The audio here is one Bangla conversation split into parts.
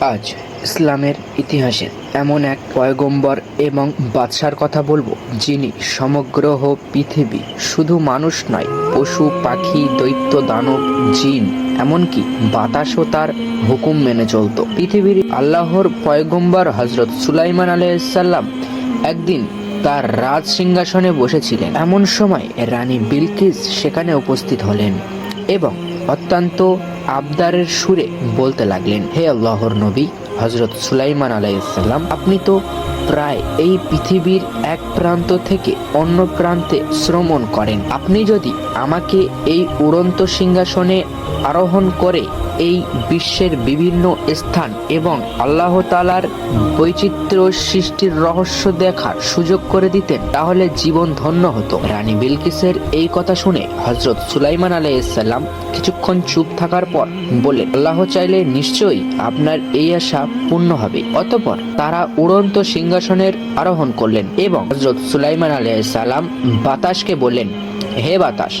আজ ইসলামের ইতিহাসে এমন এক পয়গম্বর এবং বাদশার কথা বলব, যিনি সমগ্র পৃথিবী শুধু মানুষ নয়, পশু, পাখি, দৈত্য, দানব, জিন, এমনকি বাতাসও তার হুকুম মেনে চলতো। পৃথিবীর আল্লাহর পয়গম্বর হজরত সুলাইমান আলাইসাল্লাম একদিন তার রাজ সিংহাসনে বসেছিলেন। এমন সময় রানী বিলকিস সেখানে উপস্থিত হলেন এবং অত্যন্ত আবদারের সুরে বলতে লাগলেন, হে আল্লাহর নবী হজরত সুলাইমান আলাইসাল্লাম আপনি তো প্রায় এই পৃথিবীর এক প্রান্ত থেকে অন্য প্রান্তে শ্রমণ করেন। আপনি যদি আমাকে এই উড়ন্ত সিংহাসনে আরোহণ করে এই বিশ্বের বিভিন্ন স্থান এবং আল্লাহ তালার বৈচিত্র্য সৃষ্টির রহস্য দেখার সুযোগ করে দিতেন, তাহলে জীবন ধন্য হতো। রানী বিলকিসের এই কথা শুনে হজরত সুলাইমান আলাইসাল্লাম কিছুক্ষণ চুপ থাকার পর বললেন, আল্লাহ চাইলে নিশ্চয়ই আপনার এই আশা পূর্ণ হবে। অতপর তারা উড়ন্ত সিংহাসনের আরোহণ করলেন এবং হজরত সুলাইমান আলাইসাল্লাম বাতাসকে বললেন হে বাতাস,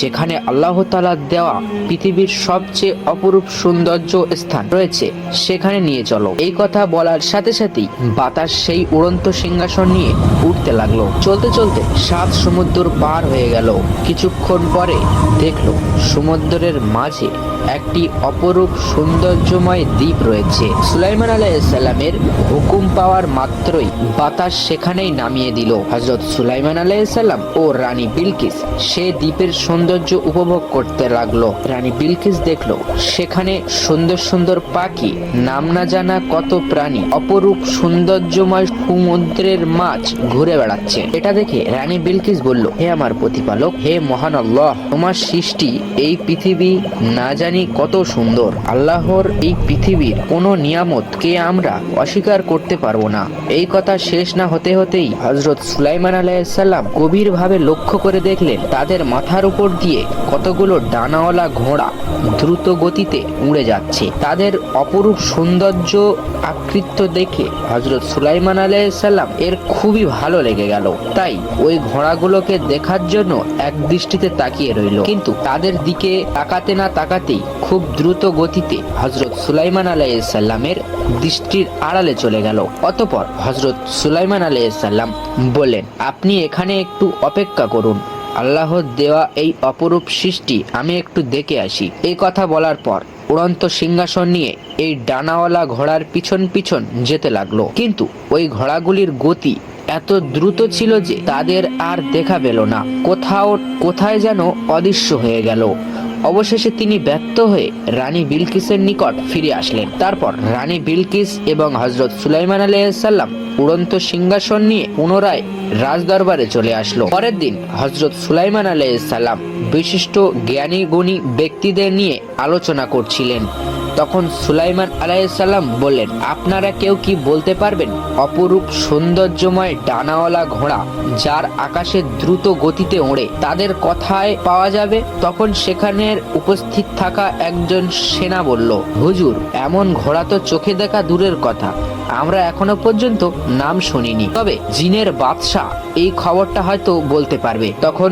যেখানে আল্লাহ তালার দেওয়া পৃথিবীর সবচেয়ে অপরূপ সৌন্দর্য স্থান রয়েছে, সেখানে নিয়ে চলো। এই কথা বলার সাথে সাথেই বাতাস সেই উড়ন্ত সিংহাসন নিয়ে উঠতে লাগল। চলতে চলতে সাত সমুদ্র পার হয়ে গেল। কিছুক্ষণ পরে দেখল সমুদ্রের মাঝে একটি অপরূপ সৌন্দর্যময় দ্বীপ রয়েছে। সুলাইমান আলাইসাল্লামের হুকুম পাওয়ার মাত্রই বাতাস সেখানেই নামিয়ে দিল। হজরত সুলাইমান আলাইসাল্লাম ও রানী বিলকিস সে দ্বীপের সৌন্দর্য উপভোগ করতে লাগল। রানী বিলকিস দেখল, সেখানে সুন্দর সুন্দর পাখি, নাম না জানা কত প্রাণী, অপরূপ সৌন্দর্যময় সমুদ্রের মাছ ঘুরে বেড়াচ্ছে। এটা দেখে রানী বিলকিস বলল, হে আমার প্রতিপালক, হে মহান আল্লাহ, তোমার সৃষ্টি এই পৃথিবী না জানি কত সুন্দর। আল্লাহর এই পৃথিবীর কোনো নিয়ামত কে আমরা অস্বীকার করতে পারব না। এই কথা শেষ না হতে হতেই হজরত সুলাইমান আলাইসাল্লাম গভীরভাবে লক্ষ্য করে দেখলেন তাদের মাথার উপর দিয়ে কতগুলো ডানাওয়ালা ঘোড়া দ্রুত গতিতে উড়ে যাচ্ছে। তাদের অপরূপ সৌন্দর্য আকৃত্য দেখে হজরত সুলাইমান আলাইসাল্লাম এর খুবই ভালো লেগে গেল। তাই ওই ঘোড়াগুলোকে দেখার জন্য এক দৃষ্টিতে তাকিয়ে রইল। কিন্তু তাদের দিকে তাকাতে না তাকাতেই খুব দ্রুত গতিতে হজরত সুলাইমান আলাইসাল্লামের দৃষ্টির আড়ালে চলে গেল। অতপর হজরত সুলাইমান আলাইসাল্লাম বললেন, আপনি এখানে একটু অপেক্ষা করুন। আল্লাহর দেওয়া এই অপরূপ সৃষ্টি, আমি একটু দেখে আসি। এই কথা বলার পর উড়ন্ত সিংহাসন নিয়ে এই ডানাওয়ালা ঘোড়ার পিছন পিছন যেতে লাগল। কিন্তু ওই ঘোড়াগুলির গতি এত দ্রুত ছিল যে তাদের আর দেখা পেল না। কোথাও, কোথায় যেন অদৃশ্য হয়ে গেল। অবশেষে তিনি ব্যর্থ হয়ে রানী বিলকিসের নিকট ফিরে আসলেন। তারপর রানী বিলকিস এবং হজরত সুলাইমান আলাইসাল্লাম উড়ন্ত সিংহাসন নিয়ে পুনরায় রাজদরবারে চলে আসলো। পরের দিন হজরত সুলাইমান আলাইসাল্লাম বিশিষ্ট জ্ঞানী গুণী ব্যক্তিদের নিয়ে আলোচনা করছিলেন। তখন সুলাইমান আলাইসাল্লাম বললেন, আপনারা কেউ কি বলতে পারবেন? অপরূপ সৌন্দর্যময় ডানাওয়ালা ঘোড়া, যার আকাশে দ্রুত গতিতে ওড়ে, তাদের কথায় পাওয়া যাবে? তখন সেখানের উপস্থিত থাকা একজন সেনা বলল, হুজুর, এমন ঘোড়া তো চোখে দেখা দূরের কথা। আমরা এখনও পর্যন্ত নাম শুনিনি। তবে জিনের বাদশাহ এই খবরটা হয়তো বলতে পারবে। তখন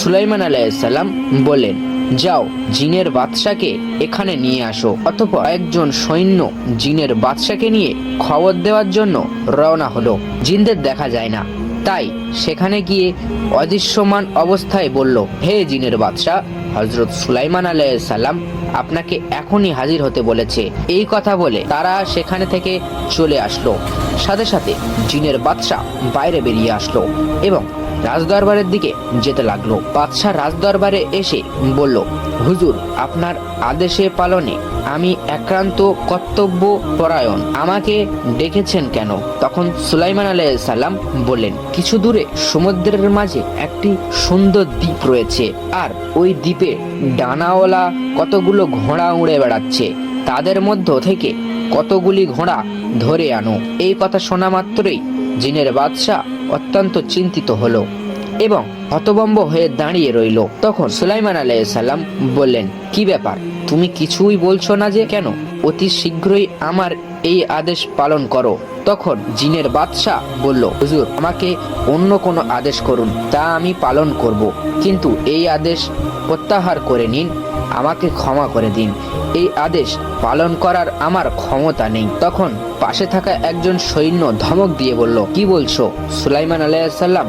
সুলাইমান আলাইসাল্লাম বললেন যাও, জিনের বাদশাকে এখানে নিয়ে আসো। অতপর একজন সৈন্য জিনের বাদশাকে নিয়ে খবর দেওয়ার জন্য রওনা হলো। জিনদের দেখা যায় না। তাই সেখানে গিয়ে অদৃশ্যমান অবস্থায় বলল, হে জিনের বাদশাহ হজরত সুলাইমান আলাইসাল্লাম আপনাকে এখনই হাজির হতে বলেছে। এই কথা বলে তারা সেখানে থেকে চলে আসলো। সাথে সাথে জিনের বাদশাহ বাইরে বেরিয়ে আসলো এবং রাজদরবারের দিকে যেতে লাগল। বাদশাহ রাজদরবারে এসে বলল, হুজুর, আপনার আদেশে পালনে আমি একান্ত কর্তব্য পরায়ণ আমাকে ডেকেছেন কেন? তখন সুলাইমান আলাইসাল্লাম বললেন, কিছু দূরে সমুদ্রের মাঝে একটি সুন্দর দ্বীপ রয়েছে, আর ওই দ্বীপে ডানাওয়ালা কতগুলো ঘোড়া উড়ে বেড়াচ্ছে। তাদের মধ্য থেকে কতগুলি ঘোড়া ধরে আনো। এই কথা শোনা মাত্রই জিনের বাদশাহ অত্যন্ত চিন্তিত হলো এবং হতবম্ব হয়ে দাঁড়িয়ে রইল। তখন সুলাইমান আলাইসাল্লাম বললেন, কি ব্যাপার? তুমি কিছুই বলছো না যে কেন? অতি শীঘ্রই আমার এই আদেশ পালন করো। তখন জিনের বাদশাহ বলল, হুজুর, আমাকে অন্য কোনো আদেশ করুন, তা আমি পালন করব। কিন্তু এই আদেশ প্রত্যাহার করে নিন আমাকে ক্ষমা করে দিন। এই আদেশ পালন করার আমার ক্ষমতা নেই। তখন পাশে থাকা একজন সৈন্য ধমক দিয়ে বলল, কি বলছো? সুলাইমান আলাইসাল্লাম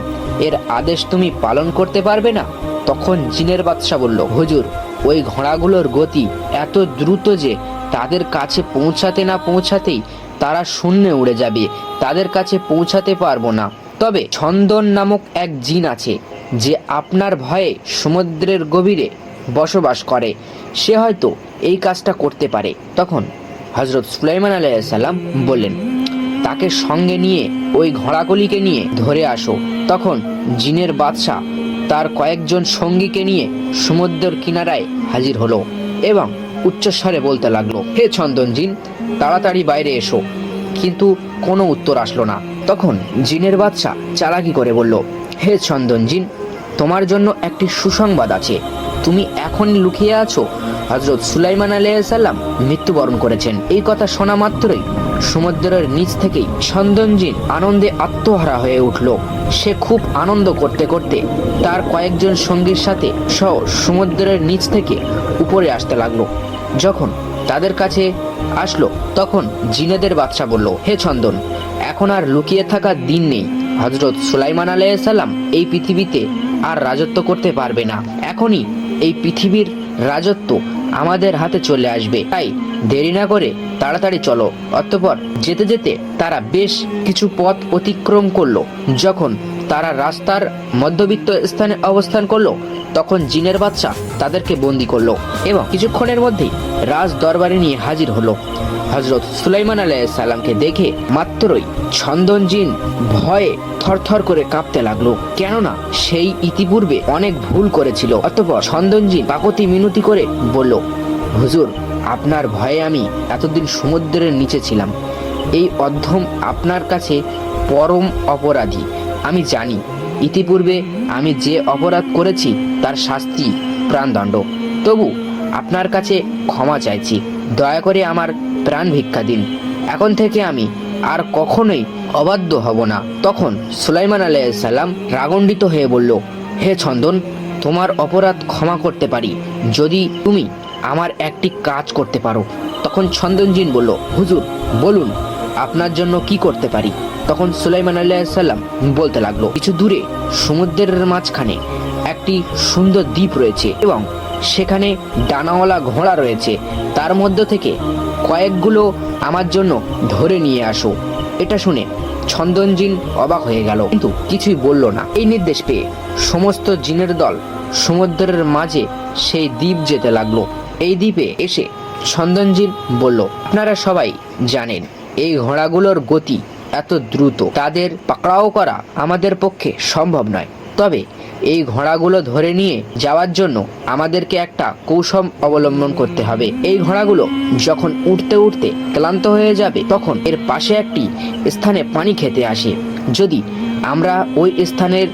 এর আদেশ তুমি পালন করতে পারবে না? তখন জিনের বাদশা বলল, হুজুর, ওই ঘোড়াগুলোর গতি এত দ্রুত যে তাদের কাছে পৌঁছাতে না পৌঁছাতেই তারা শূন্যে উড়ে যাবে। তাদের কাছে পৌঁছাতে পারব না। তবে ছন্দন নামক এক জিন আছে, যে আপনার ভয়ে সমুদ্রের গভীরে বসবাস করে। সে হয়তো এই কাজটা করতে পারে। তখন হজরত সুলাইমান আলাইসাল্লাম বললেন, তাকে সঙ্গে নিয়ে ওই ঘোড়াগুলিকে নিয়ে ধরে আসো। তখন জিনের বাদশা তার কয়েকজন সঙ্গীকে নিয়ে সমুদ্রের কিনারায় হাজির হলো এবং উচ্চস্বরে বলতে লাগল, হে চন্দন জিন, তাড়াতাড়ি বাইরে এসো। কিন্তু কোনো উত্তর আসলো না। তখন জিনের বাদশা চালাকি করে বলল, হে চন্দন জিন, তোমার জন্য একটি সুসংবাদ আছে। তুমি এখনই লুকিয়ে আছো? হজরত সুলাইমান আলাইসাল্লাম মৃত্যুবরণ করেছেন। এই কথা শোনা মাত্রই সমুদ্রের নিচ থেকেই চন্দনজিন আনন্দে আত্মহারা হয়ে উঠল। সে খুব আনন্দ করতে করতে তার কয়েকজন সঙ্গীর সাথে সহ সমুদ্রের নিচ থেকে উপরে আসতে লাগল। যখন তাদের কাছে আসলো, তখন জিনেদের বাদশা বলল, হে চন্দন, এখন আর লুকিয়ে থাকার দিন নেই। হজরত সুলাইমান আলাইসাল্লাম এই পৃথিবীতে আর রাজত্ব করতে পারবে না। এখনই এই পৃথিবীর রাজত্ব আমাদের হাতে চলে আসবে। তাই দেরি না করে তাড়াতাড়ি চলো। অতঃপর যেতে যেতে তারা বেশ কিছু পথ অতিক্রম করল। যখন তারা রাস্তার মধ্যবিত্ত স্থানে অবস্থান করল, তখন জিনের বাদশা তাদেরকে বন্দি করল এবং কিছুক্ষণের মধ্যেই রাজ দরবারে নিয়ে হাজির হলো। হজরত সুলাইমান আলাইসাল্লামকে দেখে মাত্রই ছন্দন জিন ভয়ে থরথর করে কাঁপতে লাগল, কেননা সেই ইতিপূর্বে অনেক ভুল করেছিল। অতঃপর ছন্দন জিন পাকতি মিনতি করে বলল, হুজুর, আপনার ভয়ে আমি এতদিন সমুদ্রের নিচে ছিলাম। এই অধ্যম আপনার কাছে পরম অপরাধী। আমি জানি। ইতিপূর্বে আমি যে অপরাধ করেছি, তার শাস্তি প্রাণদণ্ড। তবু আপনার কাছে ক্ষমা চাইছি। দয়া করে আমার প্রাণ ভিক্ষা দিন। এখন থেকে আমি আর কখনোই অবাধ্য হব না। তখন সুলাইমান আলাইসাল্লাম রাগণ্ডিত হয়ে বলল, হে ছন্দন তোমার অপরাধ ক্ষমা করতে পারি। যদি তুমি আমার একটি কাজ করতে পারো। তখন ছন্দনজিন বলল, হুজুর, বলুন, আপনার জন্য কি করতে পারি? তখন সুলাইমান আলাইসাল্লাম বলতে লাগল, কিছু দূরে, সমুদ্রের মাঝখানে একটি সুন্দর দ্বীপ রয়েছে এবং সেখানে ডানাওয়ালা ঘোড়া রয়েছে। তার মধ্য থেকে কয়েকগুলো আমার জন্য ধরে নিয়ে আসো। এটা শুনে ছন্দনজিন অবাক হয়ে গেল, কিন্তু কিছুই বলল না। এই নির্দেশ পেয়ে সমস্ত জিনের দল সমুদ্রের মাঝে সেই দ্বীপ যেতে লাগল। এই দ্বীপে এসে ছন্দনজিন বলল, আপনারা সবাই জানেন, এই ঘোড়াগুলোর গতি এত দ্রুত। তাদের পাকড়াও করা আমাদের পক্ষে সম্ভব নয়। তবে এই ঘোড়াগুলো ধরে নিয়ে যাওয়ার জন্য আমাদেরকে একটা কৌশল অবলম্বন করতে হবে। এই ঘোড়াগুলো যখন উঠতে উঠতে ক্লান্ত হয়ে যাবে, তখন এর পাশে একটি স্থানে পানি খেতে আসে। যদি আমরা ওই স্থানের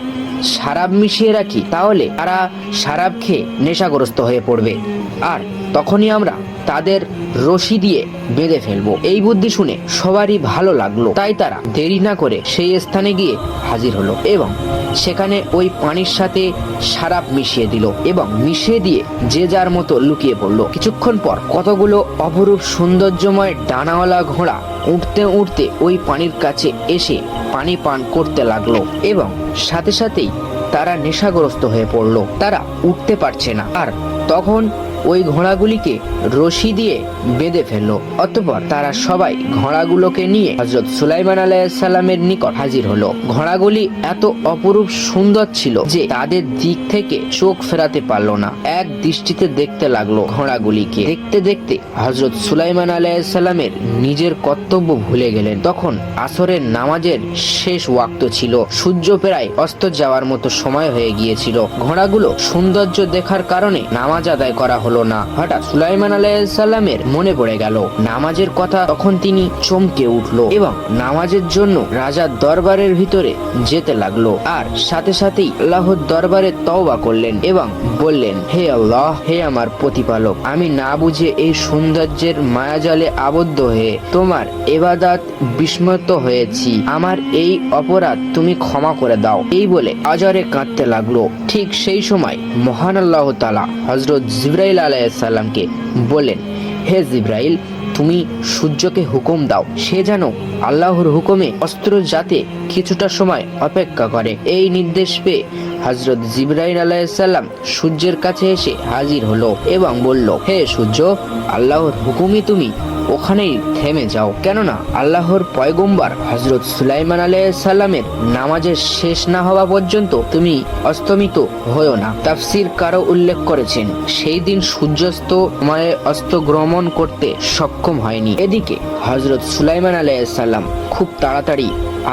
সারাব মিশিয়ে রাখি, তাহলে তারা সারাব খেয়ে নেশাগ্রস্ত হয়ে পড়বে। আর তখনই আমরা তাদের রশি দিয়ে বেঁধে ফেলব। এই বুদ্ধি শুনে সবারই ভালো লাগল। তাই তারা দেরি না করে সেই স্থানে গিয়ে হাজির হলো এবং সেখানে ওই পানির সাথে সারাপ মিশিয়ে দিল এবং মিশিয়ে দিয়ে যে যার মতো লুকিয়ে পড়ল। কিছুক্ষণ পর কতগুলো অপরূপ সৌন্দর্যময় ডানাওয়ালা ঘোড়া উঠতে উঠতে ওই পানির কাছে এসে পানি পান করতে লাগল এবং সাথে সাথেই তারা নেশাগ্রস্ত হয়ে পড়ল। তারা উঠতে পারছে না। আর তখন ওই ঘোড়াগুলিকে রশি দিয়ে বেঁধে ফেলল। অতঃপর তারা সবাই ঘোড়াগুলোকে নিয়ে হজরত সুলাইমান আলাইসাল্লামের নিকট হাজির হলো। ঘোড়াগুলি এত অপরূপ সুন্দর ছিল যে তাদের দিক থেকে চোখ ফেরাতে পারল না। এক দৃষ্টিতে দেখতে লাগল ঘোড়াগুলিকে। দেখতে দেখতে হজরত সুলাইমান আলাইসাল্লামের নিজের কর্তব্য ভুলে গেলেন। তখন আসরের নামাজের শেষ ওয়াক্ত ছিল। সূর্য প্রায় অস্ত যাওয়ার মতো সময় হয়ে গিয়েছিল। ঘোড়াগুলো সৌন্দর্য দেখার কারণে নামাজ আদায় করা হলো না। হঠাৎ সুলাইমান আলাইসাল্লামের মনে পড়ে গেল, নামাজের কথা তখন তিনি চমকে উঠল এবং নামাজের জন্য রাজার দরবারের ভিতরে যেতে লাগল। আর সাথে সাথেই আল্লাহর দরবারে তওবা করলেন এবং বললেন, হে আল্লাহ, হে আমার প্রতিপালক, আমি না বুঝে এই সৌন্দর্যের মায়াজালে আবদ্ধ হয়ে তোমার এবাদাত বিস্মৃত হয়েছি। আমার এই অপরাধ তুমি ক্ষমা করে দাও। এই বলে আজরে কাঁদতে লাগল। ঠিক সেই সময় মহান আল্লাহ তালা হজরত জিব্রাইল জিব্রাইল আলাইসাল্লামকে বললেন, হে জিব্রাইল, তুমি সূর্যকে হুকুম দাও। সে যেন আল্লাহর হুকুমে অস্ত্র যাতে কিছুটা সময় অপেক্ষা করে। এই নির্দেশ পেয়ে হজরত জিব্রাইল আলাইসাল্লাম সূর্যের কাছে এসে হাজির হলো এবং বলল, হে সূর্য, আল্লাহর হুকুমই তুমি ওখানেই থেমে যাও। কেননা আল্লাহর পয়গম্বার হজরত সুলাইমান আলাইসাল্লামের নামাজের শেষ না হওয়া পর্যন্ত তুমি অস্তমিত হয়েও না। তাফসির কারও উল্লেখ করেছেন, সেই দিন সূর্যাস্ত সময়ে অস্তগ্রমণ করতে সক্ষম হয়নি। এদিকে হজরত সুলাইমান আলাইসাল্লাম খুব তাড়াতাড়ি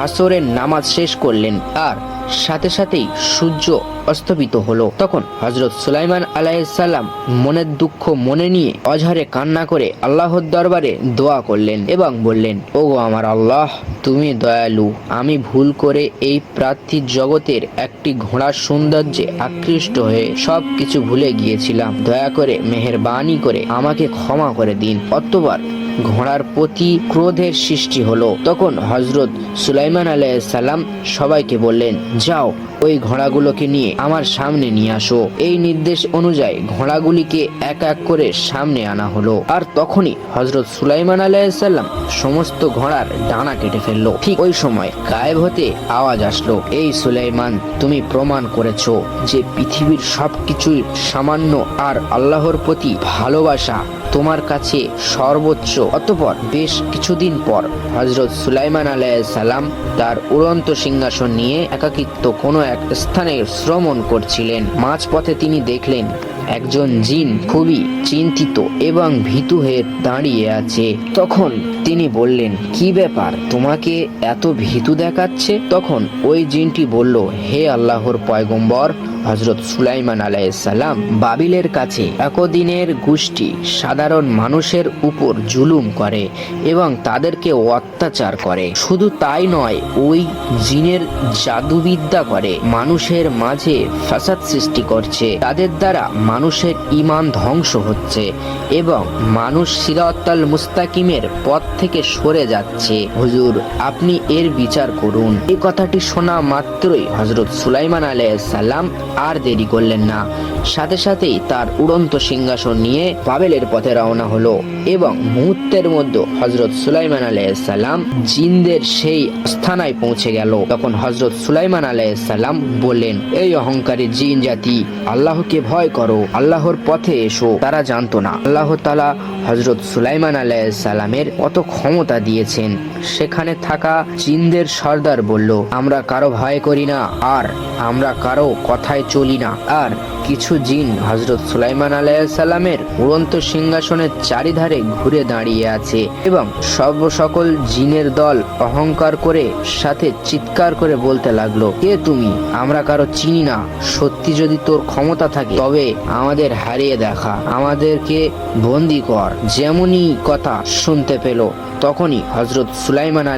আসরের নামাজ শেষ করলেন, আর সাথে সাথেই সূর্য অস্তমিত হলো। তখন হজরত সুলাইমান আলাইসাল্লাম মনের দুঃখ মনে নিয়ে অঝারে কান্না করে আল্লাহর দরবারে দোয়া করলেন এবং বললেন, ওগো আমার আল্লাহ, তুমি দয়ালু। আমি ভুল করে এই প্রার্থীর জগতের একটি ঘোড়ার সৌন্দর্যে আকৃষ্ট হয়ে সব কিছু ভুলে গিয়েছিলাম। দয়া করে মেহেরবানি করে আমাকে ক্ষমা করে দিন। অতবার ঘোড়ার প্রতি ক্রোধের সৃষ্টি হলো। তখন হজরত সুলাইমান আলাইসাল্লাম সবাইকে বললেন, যাও, ওই ঘোড়াগুলোকে নিয়ে আমার সামনে নিয়ে আসো। এই নির্দেশ অনুযায়ী ঘোড়াগুলিকে এক এক করে সামনে আনা হলো। আর তখনই হজরত সুলাইমান আলাইসাল্লাম সমস্ত ঘোড়ার ডানা কেটে ফেলল। ঠিক ওই সময় গায়েব হতে আওয়াজ আসলো, এই সুলাইমান, তুমি প্রমাণ করেছ যে পৃথিবীর সবকিছুই সামান্য আর আল্লাহর প্রতি ভালোবাসা তোমার কাছে সর্বোচ্চ। অতপর বেশ কিছুদিন পর হজরত সুলাইমান সালাম তার উড়ন্ত সিংহাসন নিয়ে একাকিত্ব কোনো এক স্থানে শ্রমণ করছিলেন। মাঝপথে তিনি দেখলেন একজন জিন খুবই চিন্তিত এবং ভীতু হয়ে দাঁড়িয়ে আছে। তখন তিনি বললেন, কি ব্যাপার? তোমাকে এত ভীতু দেখাচ্ছে? তখন ওই জিনটি বলল, হে আল্লাহর পয়গম্বর হজরত সুলাইমান আলাইসাল্লাম বাবিলের কাছে একদিনের গোষ্ঠী সাধারণ মানুষের উপর জুলুম করে এবং তাদেরকে অত্যাচার করে। শুধু তাই নয়, ওই জিনের জাদুবিদ্যা করে। মানুষের মাঝে ফাসাদ সৃষ্টি করছে। তাদের দ্বারা মানুষের ইমান ধ্বংস হচ্ছে এবং মানুষ সিরাতাল মুস্তাকিমের পথ থেকে সরে যাচ্ছে। হুজুর, আপনি এর বিচার করুন। এই কথাটি শোনা মাত্রই হজরত সুলাইমান আলাইসাল্লাম আর দেরি করলেন না। সাথে সাথেই তার উড়ন্ত সিংহাসন নিয়ে বাবেলের পথে রওনা হলো এবং মুহূর্তের মধ্যে হজরত সুলাইমান আলাইসাল্লাম জিনদের সেই স্থানায় পৌঁছে গেল। তখন হজরত সুলাইমান আলাইসাল্লাম বললেন, এই অহংকারী জিন জাতি, আল্লাহকে ভয় করো। আল্লাহর পথে এসো, তারা জানতো না। আল্লাহ তালা হজরত সুলাইমান আলাইসাল্লামের কত ক্ষমতা দিয়েছেন। সেখানে থাকা চিনদের সর্দার বলল, আমরা কারও ভয় করি না, আর আমরা কারও কথায় চলি না। আর কিছু জিন হজরত সুলাইমান আলাইসাল্লামের উড়ন্ত সিংহাসনের চারিধারে ঘুরে দাঁড়িয়ে আছে এবং সর্ব সকল জিনের দল অহংকার করে সাথে চিৎকার করে বলতে লাগল, কে তুমি? আমরা কারও চিনি না। সত্যি যদি তোর ক্ষমতা থাকে, তবে আমাদের হারিয়ে দেখা। আমাদেরকে বন্দি কর। যেমনই কথা শুনতে পেল। তখনই হজরত সুলাইমান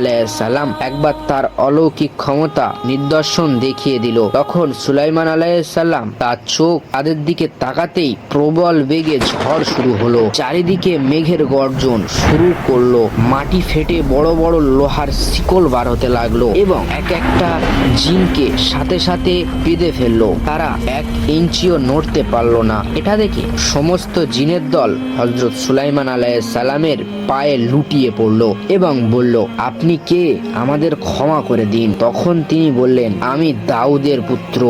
সালাম একবার তার অলৌকিক ক্ষমতা নিদর্শন দেখিয়ে দিল। তখন সুলাইমান সাল্লাম তার চোখ তাদের দিকে তাকাতেই প্রবল বেগে ঝড় শুরু হলো। চারিদিকে মেঘের গর্জন শুরু করল। মাটি ফেটে বড় বড় লোহার শিকল বার হতে লাগল এবং এক একটা জিনকে সাথে সাথে বেঁধে ফেলল। তারা এক ইঞ্চিও নড়তে পারল না। এটা দেখে সমস্ত জিনের দল হজরত সুলাইমান সালামের পায়ে লুটিয়ে পড়ল। এবং বলল, আপনি কে? আমাদের ক্ষমা করে দিন। তখন তিনি বললেন, আমি দাউদের পুত্র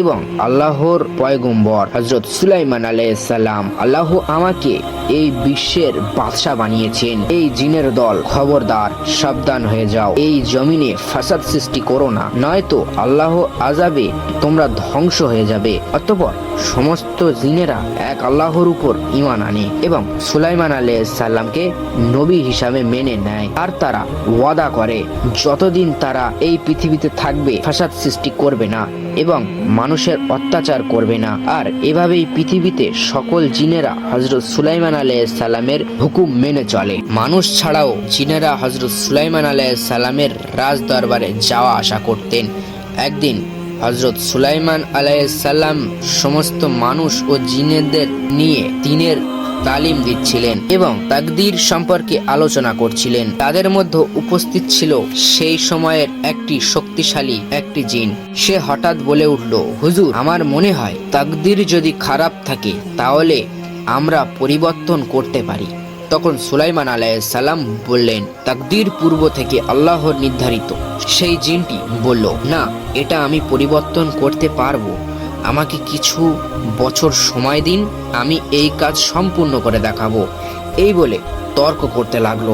এবং আল্লাহর পয়গম্বর হজরত সুলাইমান আলাইসাল্লাম আল্লাহ আমাকে এই বিশ্বের বাদশাহ বানিয়েছেন। এই জিনের দল খবরদার, সাবধান হয়ে যাও। এই জমিনে ফাসাদ সৃষ্টি করো না, নয়তো আল্লাহ আজাবে তোমরা ধ্বংস হয়ে যাবে। অতপর সমস্ত জিনেরা এক আল্লাহর উপর ইমান আনে এবং সুলাইমান সাল্লামকে নবী হিসাবে মেনে নেয়। আর তারা ওয়াদা করে, যতদিন তারা এই পৃথিবীতে থাকবে, ফাসাদ সৃষ্টি করবে না এবং মানুষের অত্যাচার করবে না। আর এভাবেই পৃথিবীতে সকল জিনেরা হজরত সুলাইমান সালামের হুকুম মেনে চলে। মানুষ ছাড়াও জিনেরা হজরত সুলাইমান সালামের রাজ দরবারে যাওয়া আসা করতেন। একদিন হজরত সুলাইমান আলাইসাল্লাম সমস্ত মানুষ ও জিনেদের নিয়ে দিনের তালিম দিচ্ছিলেন এবং তাকদির সম্পর্কে আলোচনা করছিলেন। তাদের মধ্যে উপস্থিত ছিল সেই সময়ের একটি শক্তিশালী একটি জিন। সে হঠাৎ বলে উঠল, হুজুর, আমার মনে হয় তাকদির যদি খারাপ থাকে, তাহলে আমরা পরিবর্তন করতে পারি। তখন সুলাইমান সালাম বললেন, তাকদির পূর্ব থেকে আল্লাহর নির্ধারিত। সেই জিনটি বলল, না, এটা আমি পরিবর্তন করতে পারব। আমাকে কিছু বছর সময় দিন, আমি এই কাজ সম্পূর্ণ করে দেখাবো। এই বলে তর্ক করতে লাগল।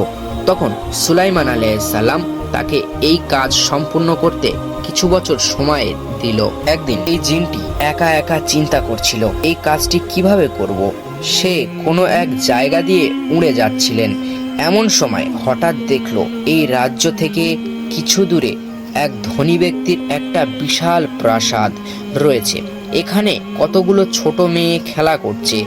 তখন সুলাইমান আলাইসাল্লাম তাকে এই কাজ সম্পূর্ণ করতে কিছু বছর সময় দিল। একদিন এই জিনটি একা একা চিন্তা করছিল, এই কাজটি কীভাবে করব। সে কোনো এক জায়গা দিয়ে উড়ে যাচ্ছিলেন। এমন সময় হঠাৎ দেখল, এই রাজ্য থেকে কিছু দূরে এক ধনী ব্যক্তির একটা বিশাল প্রাসাদ রয়েছে। এখানে কতগুলো ছোট মেয়ে খেলা করছে,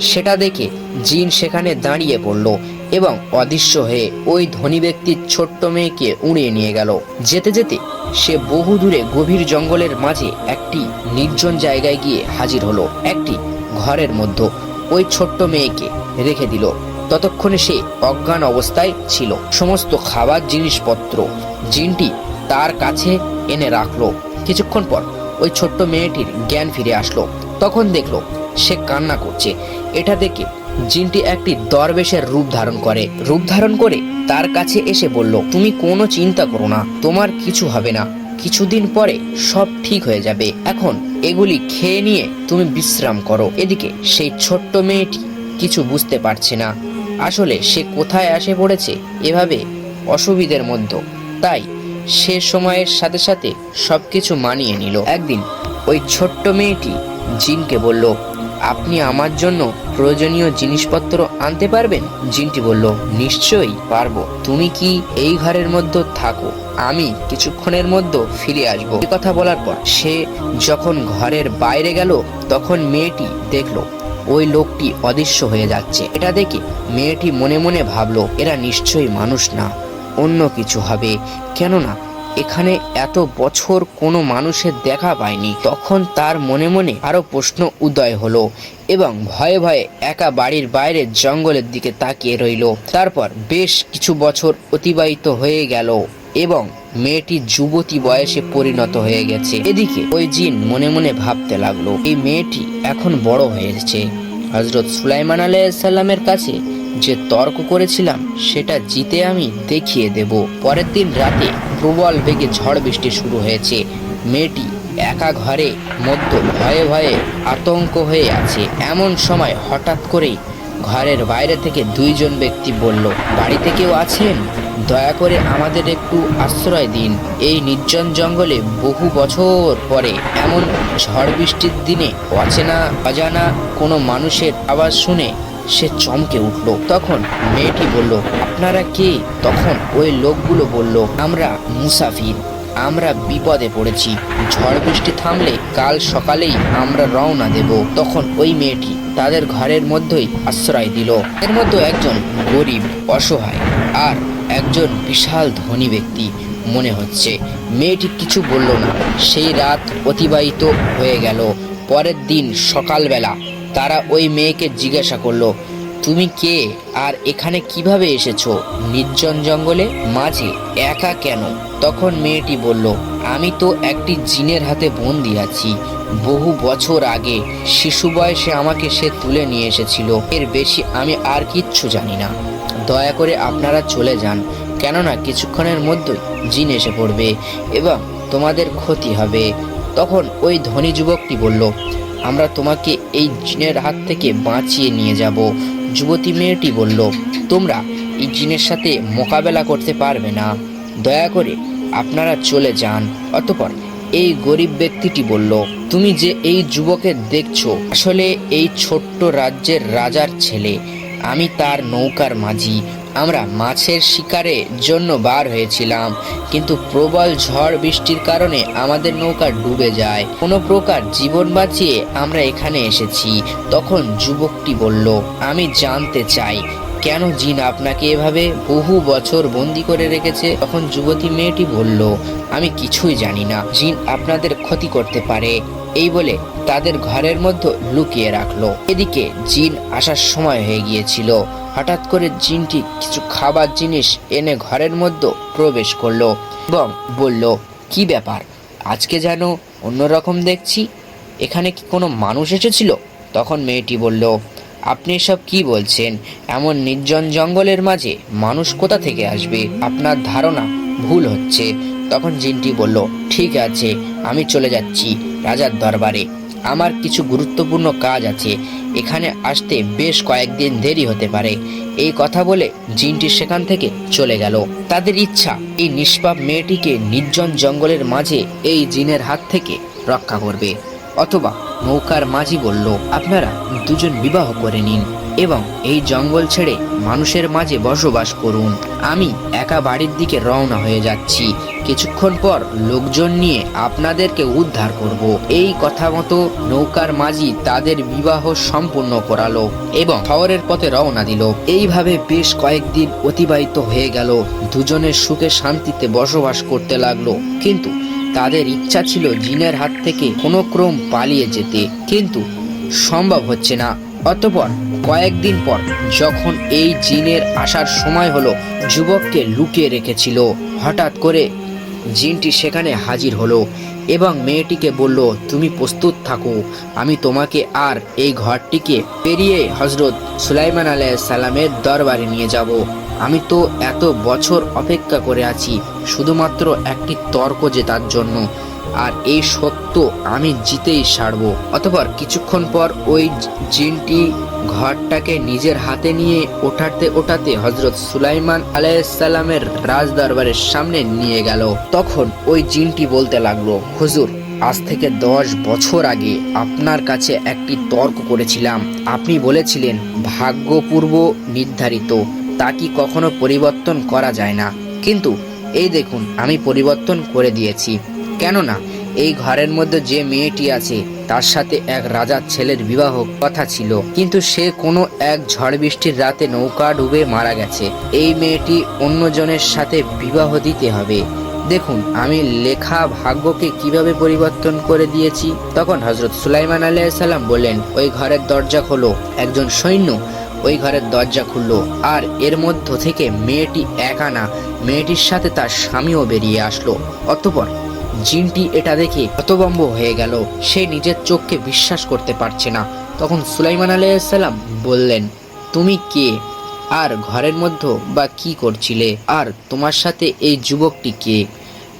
সেটা দেখে জিন সেখানে দাঁড়িয়ে পড়ল এবং অদৃশ্য হয়ে ওই ধনী ব্যক্তির ছোট্ট মেয়েকে উড়িয়ে নিয়ে গেল। যেতে যেতে সে বহু দূরে গভীর জঙ্গলের মাঝে একটি নির্জন জায়গায় গিয়ে হাজির হলো। একটি ঘরের মধ্যে ওই ছোট্ট মেয়েকে রেখে দিল। ততক্ষণে সে অজ্ঞান অবস্থায় ছিল। সমস্ত খাবার, জিনিসপত্র জিনটি তার কাছে এনে রাখল। কিছুক্ষণ পর ওই ছোট্ট মেয়েটির জ্ঞান ফিরে আসলো। তখন দেখল সে কান্না করছে। এটা দেখে জিনটি একটি দরবেশের রূপ ধারণ করে। রূপ ধারণ করে তার কাছে এসে বলল, তুমি কোনো চিন্তা করো না, তোমার কিছু হবে না। কিছুদিন পরে সব ঠিক হয়ে যাবে। এখন এগুলি খেয়ে নিয়ে তুমি বিশ্রাম করো এদিকে সেই ছোট্ট মেয়েটি কিছু বুঝতে পারছে না। আসলে সে কোথায় আসে পড়েছে, এভাবে অসুবিধের মধ্যে তাই সে সময়ের সাথে সাথে সবকিছু মানিয়ে নিল। একদিন ওই ছোট্ট মেয়েটি জিনকে বলল, আপনি আমার জন্য প্রয়োজনীয় জিনিসপত্র আনতে পারবেন? জিনটি বলল, নিশ্চয়ই পারব। তুমি কি এই ঘরের মধ্যে থাকো? আমি কিছুক্ষণের মধ্যে ফিরে আসব। এই কথা বলার পর সে যখন ঘরের বাইরে গেল, তখন মেয়েটি দেখল, ওই লোকটি অদৃশ্য হয়ে যাচ্ছে। এটা দেখে মেয়েটি মনে মনে ভাবলো, এরা নিশ্চয়ই মানুষ না। অন্য কিছু হবে। কেননা, এখানে এত বছর কোনো মানুষের দেখা পায়নি। তখন তার মনে মনে আরও প্রশ্ন উদয় হলো এবং ভয়ে ভয়ে একা বাড়ির বাইরে জঙ্গলের দিকে তাকিয়ে রইল। তারপর বেশ কিছু বছর অতিবাহিত হয়ে গেল এবং মেয়েটি যুবতী বয়সে পরিণত হয়ে গেছে। এদিকে ওই জিন মনে মনে ভাবতে লাগল, এই মেয়েটি এখন বড় হয়েছে। হজরত সুলাইমান আলাইসাল্লামের কাছে যে তর্ক করেছিলাম, সেটা জিতে আমি দেখিয়ে দেব। পরের দিন রাতে প্রবল বেগে ঝড় বৃষ্টি শুরু হয়েছে। মেয়েটি একা ঘরে মধ্য ভয়ে ভয়ে আতঙ্ক হয়ে আছে। এমন সময় হঠাৎ করেই ঘরের বাইরে থেকে দুইজন ব্যক্তি বলল, বাড়িতে কেউ আছেন? দয়া করে আমাদের একটু আশ্রয় দিন। এই নির্জন জঙ্গলে বহু বছর পরে এমন ঝড় বৃষ্টির দিনে অচেনা, অজানা কোনো মানুষের আওয়াজ শুনে সে চমকে উঠল। তখন মেয়েটি বলল, আপনারা কে? তখন ওই লোকগুলো বলল, আমরা মুসাফির। আমরা বিপদে পড়েছি। ঝড় বৃষ্টি থামলে কাল সকালেই আমরা রওনা দেব। তখন ওই মেয়েটি তাদের ঘরের মধ্যেই আশ্রয় দিল। এর মধ্যে একজন গরিব, অসহায় আর একজন বিশাল ধনী ব্যক্তি মনে হচ্ছে। মেয়েটি কিছু বলল না। সেই রাত অতিবাহিত হয়ে গেল। পরের দিন সকালবেলা তারা ওই মেয়েকে জিজ্ঞাসা করল, তুমি কে? আর এখানে কীভাবে এসেছ? নির্জন জঙ্গলে? মাঝে? একা কেন? তখন মেয়েটি বলল, আমি তো একটি জিনের হাতে বন্দি আছি। বহু বছর আগে শিশু বয়সে আমাকে সে তুলে নিয়ে এসেছিল। এর বেশি আমি আর কিচ্ছু জানি না। দয়া করে আপনারা চলে যান। কেননা কিছুক্ষণের মধ্যেই জিন এসে পড়বে এবং তোমাদের ক্ষতি হবে। তখন ওই ধনী যুবকটি বলল, আমরা তোমাকে এই জিনের হাত থেকে বাঁচিয়ে নিয়ে যাব। যুবতী মেয়েটি বলল, তোমরা এই জিনের সাথে মোকাবেলা করতে পারবে না। দয়া করে আপনারা চলে যান। অতপর এই গরিব ব্যক্তিটি বলল, তুমি যে এই যুবকে দেখছ, আসলে এই ছোট্ট রাজ্যের রাজার ছেলে। আমি তার নৌকার মাঝি। আমরা মাছের শিকারের জন্য বার হয়েছিলাম, কিন্তু প্রবল ঝড় বৃষ্টির কারণে আমাদের নৌকা ডুবে যায়। কোনো প্রকার জীবন বাঁচিয়ে আমরা এখানে এসেছি, তখন যুবকটি বলল, আমি জানতে চাই কেন জিন আপনাকে এভাবে বহু বছর বন্দি করে রেখেছে? তখন যুবতী মেয়েটি বলল, আমি কিছুই জানি না। জিন আপনাদের ক্ষতি করতে পারে। এই বলে তাদের ঘরের মধ্যে লুকিয়ে রাখল। এদিকে জিন আসার সময় হয়ে গিয়েছিল। হঠাৎ করে জিনটি কিছু খাবার জিনিস এনে ঘরের মধ্যে প্রবেশ করল এবং বলল, কি ব্যাপার? আজকে যেন অন্যরকম দেখছি? এখানে কি কোনো মানুষ এসেছিল? তখন মেয়েটি বলল আপনি সব কি বলছেন? এমন নির্জন জঙ্গলের মাঝে মানুষ কোথা থেকে আসবে? আপনার ধারণা ভুল হচ্ছে। তখন জিনটি বলল, ঠিক আছে, আমি চলে যাচ্ছি রাজার দরবারে। আমার কিছু গুরুত্বপূর্ণ কাজ আছে। এখানে আসতে বেশ কয়েকদিন দেরি হতে পারে। এই কথা বলে জিনটি সেখান থেকে চলে গেল। তাদের ইচ্ছা, এই নিষ্পাপ মেয়েটিকে নির্জন জঙ্গলের মাঝে এই জিনের হাত থেকে রক্ষা করবে। অথবা নৌকার মাঝি বলল, আপনারা দুজন বিবাহ করে নিন এবং এই জঙ্গল ছেড়ে মানুষের মাঝে বসবাস করুন। আমি একা বাড়ির দিকে রওনা হয়ে যাচ্ছি। কিছুক্ষণ পর লোকজন নিয়ে আপনাদেরকে উদ্ধার করব। এই কথা মতো নৌকার মাঝি তাদের বিবাহ সম্পূর্ণ করালো এবং শহরের পথে রওনা দিল। এইভাবে বেশ কয়েকদিন অতিবাহিত হয়ে গেল। দুজনের সুখে শান্তিতে বসবাস করতে লাগল। কিন্তু তাদের ইচ্ছা ছিল জিনের হাত থেকে কোনো ক্রম পালিয়ে যেতে, কিন্তু সম্ভব হচ্ছে না। অতপর কয়েকদিন পর যখন এই জিনের আসার সময় হলো, যুবককে লুকিয়ে রেখেছিল। হঠাৎ করে জিনটি সেখানে হাজির হলো এবং মেয়েটিকে বলল, তুমি প্রস্তুত থাকো, আমি তোমাকে আর এই ঘরটিকে পেরিয়ে হজরত সুলাইমান আলাহ সালামের দরবারে নিয়ে যাব। আমি তো এত বছর অপেক্ষা করে আছি, শুধুমাত্র একটি তর্ক জেতার জন্য। আর এই সত্য আমি জিতেই সারবো। অতপর কিছুক্ষণ পর ওই জিনটি ঘরটাকে নিজের হাতে নিয়ে ওঠাতে ওঠাতে হজরত সুলাইমান আলাইসাল্লামের রাজ দরবারের সামনে নিয়ে গেল। তখন ওই জিনটি বলতে লাগল, হুজুর, আজ থেকে দশ বছর আগে আপনার কাছে একটি তর্ক করেছিলাম। আপনি বলেছিলেন, ভাগ্যপূর্ব নির্ধারিত। তা কি কখনো পরিবর্তন করা যায় না। কিন্তু এই দেখুন, আমি পরিবর্তন করে দিয়েছি। কেননা, এই ঘরের মধ্যে যে মেয়েটি আছে, তার সাথে এক রাজার ছেলের বিবাহ কথা ছিল। কিন্তু সে কোনো এক ঝড় বৃষ্টির রাতে নৌকা ডুবে মারা গেছে। এই মেয়েটি অন্যজনের সাথে বিবাহ দিতে হবে। দেখুন, আমি লেখা ভাগ্যকে কীভাবে পরিবর্তন করে দিয়েছি। তখন হজরত সুলাইমান আলাইসাল্লাম বললেন, ওই ঘরের দরজা খোলো। একজন সৈন্য ওই ঘরের দরজা খুললো, আর এর মধ্য থেকে মেয়েটি একা না, মেয়েটির সাথে তার স্বামীও বেরিয়ে আসলো। অতপর জিনটি এটা দেখে হতবম্ব হয়ে গেল, সে নিজের চোখকে বিশ্বাস করতে পারছে না। তখন সুলাইমান আলাইসাল্লাম বললেন, তুমি কে? আর ঘরের মধ্যে বা কি করছিলে? আর তোমার সাথে এই যুবকটি কে?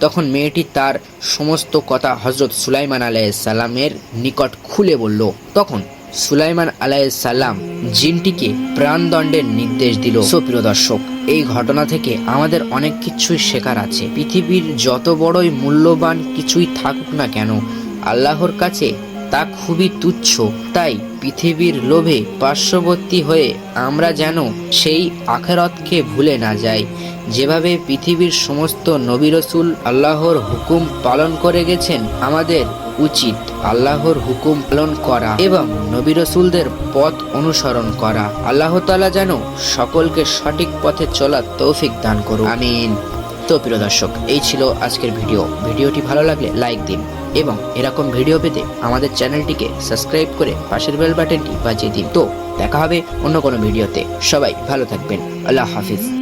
তখন মেয়েটি তার সমস্ত কথা হজরত সুলাইমান আলাইসাল্লামের নিকট খুলে বলল, তখন সুলাইমান আলাইসাল্লাম জিনটিকে প্রাণদণ্ডের নির্দেশ দিল। সুপ্রিয় দর্শক, এই ঘটনা থেকে আমাদের অনেক কিছুই শেখার আছে। পৃথিবীর যত বড়ই মূল্যবান কিছুই থাকুক না কেন, আল্লাহর কাছে তা খুবই তুচ্ছ। তাই পৃথিবীর লোভে পার্শ্ববর্তী হয়ে আমরা যেন সেই আখেরতকে ভুলে না যাই। যেভাবে পৃথিবীর সমস্ত নবী রসুল আল্লাহর হুকুম পালন করে গেছেন, আমাদের উচিত আল্লাহর হুকুম পালন করা এবং নবী রসুলদের পথ অনুসরণ করা। আল্লাহ তালা যেন সকলকে সঠিক পথে চলার তৌফিক দান করুন আমিন। তো প্রিয় দর্শক, এই ছিল আজকের ভিডিও। ভিডিওটি ভালো লাগলে লাইক দিন এবং এরকম ভিডিও পেতে আমাদের চ্যানেলটিকে সাবস্ক্রাইব করে পাশের বেল বাটনটি বাজিয়ে দিন। তো দেখা হবে অন্য কোনো ভিডিওতে। সবাই ভালো থাকবেন। আল্লাহ হাফিজ।